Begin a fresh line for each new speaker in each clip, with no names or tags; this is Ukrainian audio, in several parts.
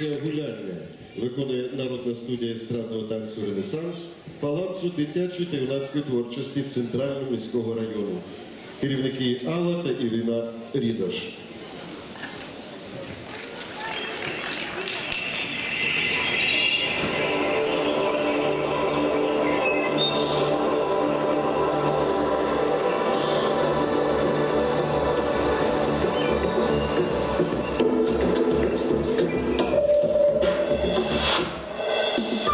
композиція гуляння виконує народна студія естрадного танцю Ренесанс палацу дитячої та юнацької творчості Центрального міського району. Керівники Алла та Ірина Рідош.
Yeah.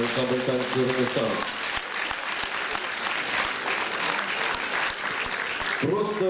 ансамбль танцю Ренесанс. Просто